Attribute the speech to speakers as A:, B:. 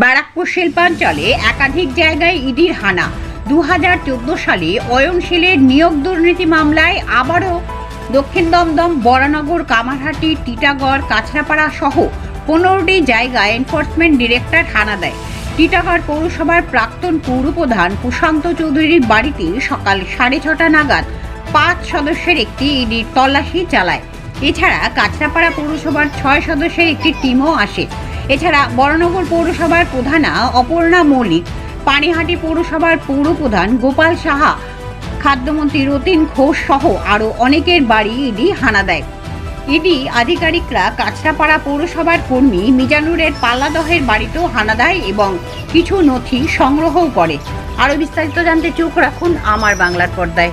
A: ব্যারাকপুর শিল্পাঞ্চলে একাধিক জায়গায় ইডির হানা। দু হাজার চোদ্দ সালে অয়নশীলের নিয়োগ দুর্নীতি মামলায় আবারও দক্ষিণ দমদম, বরানগর, কামারহাটি, টিটাগড়, কাছড়াপাড়া সহ পনেরোটি জায়গায় এনফোর্সমেন্ট ডিরেক্টর হানা দেয়। টিটাগড় পৌরসভার প্রাক্তন পৌরপ্রধান প্রশান্ত চৌধুরীর বাড়িতে সকাল সাড়ে ছটা নাগাদ পাঁচ সদস্যের একটি ইডির তল্লাশি চালায়। এছাড়া কাছড়াপাড়া পৌরসভার ছয় সদস্যের একটি টিমও আসে। এছাড়া বড়নগর পৌরসভার প্রধানা অপর্ণা মৌলিক পানিহাটি পৌরসভার পৌরপ্রধান গোপাল সাহা, খাদ্যমন্ত্রী রতিন ঘোষ সহ আরও অনেকের বাড়ি ইডি হানা দেয়। ইডি আধিকারিকরা কাছড়াপাড়া পৌরসভার কর্মী মিজানুরের পাল্লাদহের বাড়িতেও হানা দেয় এবং কিছু নথি সংগ্রহও করে। আরও বিস্তারিত জানতে চোখ রাখুন আমার বাংলার পর্দায়।